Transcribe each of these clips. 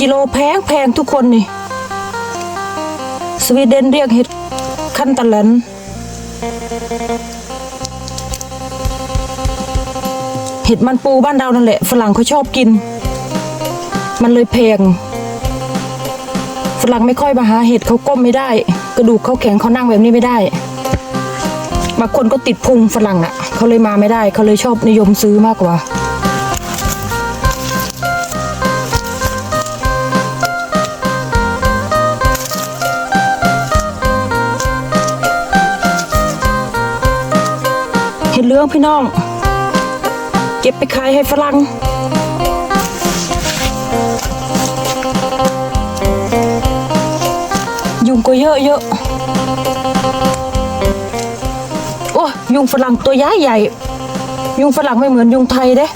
กิโลแพงแพงทุกคนนี่ สวีเดนเรียกเห็ดคันตะแลนเห็ดมันปูบ้านเรานั่นแหละ ฝรั่งเขาชอบกิน มันเลยแพง ฝรั่งไม่ค่อยมาหาเห็ดเขาก้มไม่ได้ กระดูกเขาแข็งเขานั่งแบบนี้ไม่ได้บางคนก็ติดพุงฝรั่งอะ เขาเลยมาไม่ได้ เขาเลยชอบนิยมซื้อมากกว่า เห็ดเหลืองพี่น้อง เก็บไปขายให้ฝรั่งยุงก็เยอะเยอะโอ้ยยุงฝรั่งตัวใหญ่ใหญ่ ยุงฝรั่งไม่เหมือนยุงไทยเด้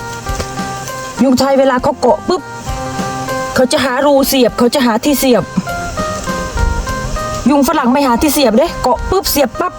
ยุงไทยเวลาเขาเกาะปุ๊บ เขาจะหารูเสียบ เขาจะหาที่เสียบ ยุงฝรั่งไม่หาที่เสียบเด้ เกาะปุ๊บเสียบปั๊บ